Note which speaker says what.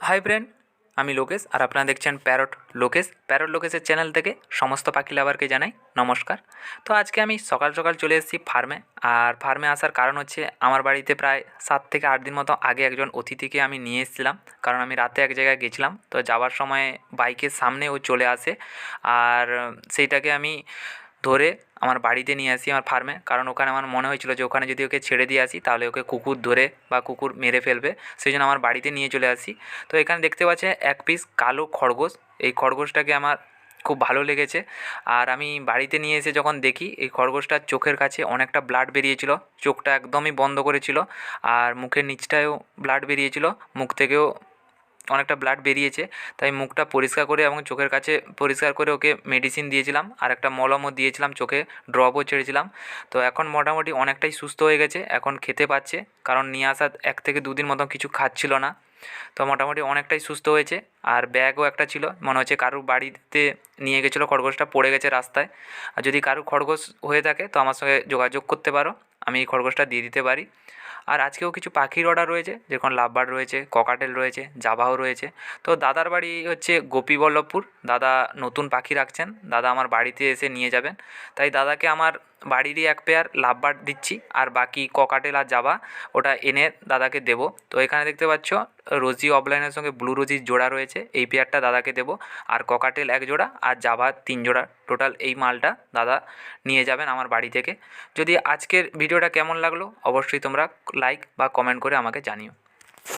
Speaker 1: Hi friend আমি লোকেশ আর আপনারা দেখছেন প্যারট লোকেশ প্যারট লোকেশের চ্যানেল থেকে সমস্ত পাখি লাভারকে জানাই নমস্কার। তো আজকে আমি সকাল সকাল চলে এসেছি ফার্মে আর ফার্মে আসার কারণ হচ্ছে আমার বাড়িতে প্রায় সাত থেকে আট দিন মতো আগে একজন অতিথিকে আমি নিয়ে এসেছিলাম। কারণ আমি রাতে এক জায়গায় গেছিলাম। তো যাওয়ার সময় বাইকের সামনে ও চলে আসে। আর সেইটাকে আমি ধরে আমার বাড়িতে নিয়ে আসি আমার ফার্মে কারণ ওখানে আমার মনে হয়েছিল যে ওখানে যদি ওকে ছেড়ে দিয়ে আসি, তাহলে ওকে কুকুর ধরে বা কুকুর মেরে ফেলবে। সেই জন্য আমার বাড়িতে নিয়ে চলে আসি। তো এখানে দেখতে পাচ্ছে এক পিস কালো খরগোশ। এই খরগোশটাকে আমার খুব ভালো লেগেছে। আর আমি বাড়িতে নিয়ে এসে যখন দেখি, এই খরগোশটার চোখের কাছে অনেকটা ব্লাড বেরিয়েছিল। চোখটা একদমই বন্ধ করেছিল। আর মুখের নিচটায়ও ব্লাড বেরিয়েছিল। মুখ থেকেও অনেকটা ব্লাড বেরিয়েছে, তাই মুখটা পরিষ্কার করে এবং চোখের কাছে পরিষ্কার করে ওকে মেডিসিন দিয়েছিলাম। আর একটা মলমও দিয়েছিলাম, চোখে ড্রপও ছেড়েছিলাম। তো এখন মোটামুটি অনেকটাই সুস্থ হয়ে গেছে, এখন খেতে পাচ্ছে। কারণ নিয়ে আসা এক থেকে দুদিন মতো কিছু খাচ্ছিল না। তো মোটামুটি অনেকটাই সুস্থ হয়েছে। আর ব্যাগও একটা ছিল, মনে হচ্ছে কারুর বাড়িতে নিয়ে গেছিল, খরগোশটা পড়ে গেছে রাস্তায়। আর যদি কারুর খরগোশ হয়ে থাকে, তো আমার সঙ্গে যোগাযোগ করতে পারো। আমি এই খরগোশটা দিয়ে দিতে পারি। আর আজকেও কিছু পাখির অর্ডার রয়েছে, যেরকম লাভবার রয়েছে ককাটেল রয়েছে জাভাও রয়েছে। তো দাদার বাড়ি হচ্ছে গোপীবল্লভপুর। দাদা নতুন পাখি রাখছেন। দাদা আমার বাড়িতে এসে নিয়ে যাবেন। তাই দাদাকে আমার বাড়িরই এক পেয়ার লাভবার্ড দিচ্ছি, আর বাকি ককাটেল আর জাভা ওটা এনে দাদাকে দেবো। তো এখানে দেখতে পাচ্ছ, রোজি অফলাইনের সঙ্গে ব্লু রোজির জোড়া রয়েছে, এই পেয়ারটা দাদাকে দেবো। আর ককাটেল এক জোড়া, আর জাভা তিন জোড়া। টোটাল এই মালটা দাদা নিয়ে যাবেন আমার বাড়ি থেকে। যদি আজকের ভিডিওটা কেমন লাগল, অবশ্যই তোমরা লাইক বা কমেন্ট করে আমাকে জানিও।